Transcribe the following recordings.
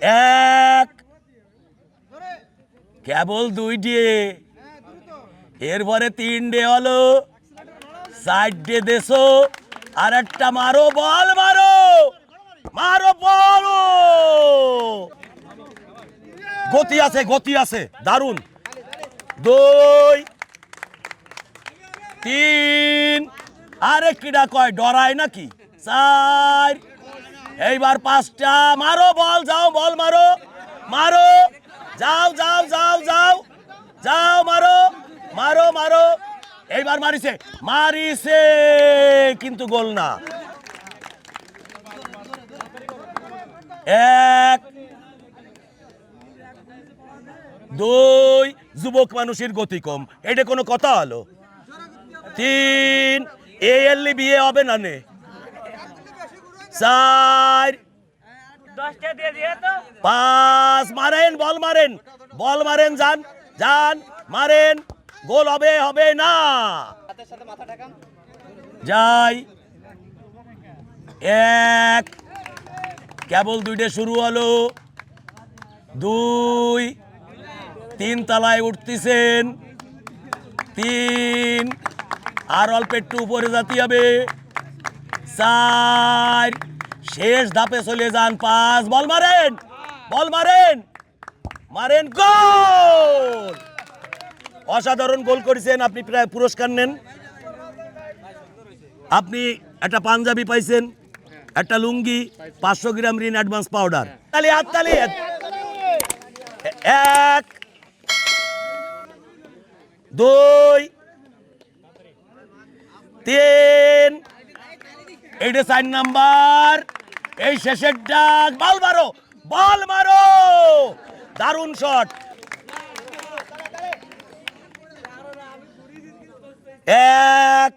এক। কেবল দুইটি। এরপরে তিনটে হলো। Side day দেশো। আর একটা মারো, বল মারো। মারো, বল। গতি আছে গতি আছে। দারুণ। দুই, তিন। আরে কিডা কয়, ডরায় নাকি? চার। এইবার পাঁচটা, মারো বল, যাও, বল মারো। মারো, যাও যাও যাও যাও। যাও, মারো মারো মারো। এইবার মারিছে মারিছে, কিন্তু গোল না। এক, দুই, যুবক মানুষের গতি কম। এটা কোনো কথা হলো? তিন, এ এললি বিয়ে হবে না নে? চার। পাঁচ মারেন বল মারেন। বল মারেন যান যান মারেন। গোল হবে হবে না। যাই। এক। কেবল দুইটা শুরু হলো। দুই। তিন তলায় উঠতেছেন। তিন। আর অল্প একটু উপরে যেতে হবে। চার শেষ ধাপে চলে যান পাঁচ। বল মারেন। বল মারেন। মারেন গোল। অসাধারণ গোল করেছেন। আপনি প্রায় পুরস্কার নেন। আপনি একটা পাঞ্জাবি পাইছেন, একটা লুঙ্গি, পাঁচশো গ্রাম ঋণ অ্যাডভান্স পাউডার তালি হাত তালি এক, দুই, তিন এইটা চার নাম্বার। এই শেষের ডাক, বল মারো বল মারো। দারুণ শট। এক,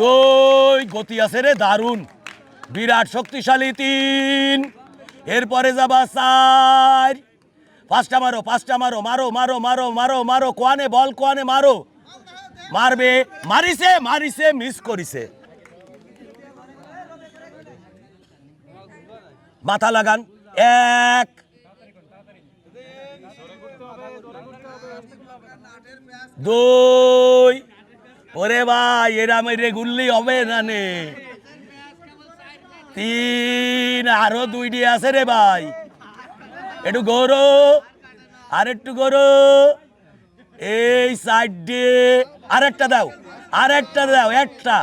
দুই, গতি আছে রে, দারুণ। বিরাট শক্তিশালী তিন। এরপরে যাবা চার। পাঁচটা মারো পাঁচটা মারো মারো মারো মারো মারো মারো, কোয়ানে বল, কোয়ানে মারো। মারবে, মারিছে মারিছে মিস করিছে। মাথা লাগান। এক। দুই। ওরে ভাই, এরা মেরে গুললি হবে না নে? তিন। আরও দুইটি আছে রে ভাই। একটু গরো আর একটু গরো এই সাইডে আরেকটা দাও আরেকটা দাও, একটা।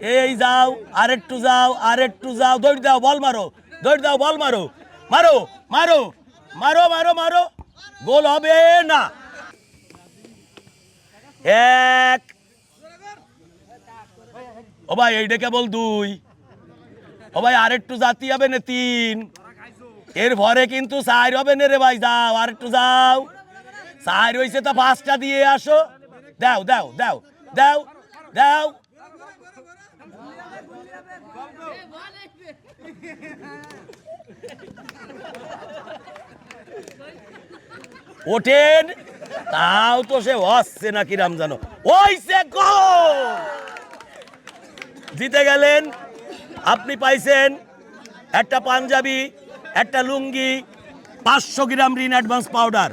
এই যাও, আরেকটু যাও আরেকটু যাও, দৌড় দাও, বল মারো, দৌড় দাও, বল মারো। মারো মারো মারো মারো মারো। গোল হবে না। এক। ও ভাই, এইটা কেবল দুই। ও ভাই, আরেকটু জাতি হবে না তিন। এর ভরে কিন্তু চার হবে না রে ভাই, যাও, আরেকটু যাও। চার হয়েছে তো পাঁচটা দিয়ে আসো। দাও দাও দাও দাও দাও। ওঠেন। তাও তো সে হচ্ছে না কিরাম জানো ওইসে গোল। জিতে গেলেন। আপনি পাইছেন একটা পাঞ্জাবি, একটা লুঙ্গি, পাঁচশো গ্রাম রিন অ্যাডভান্স পাউডার।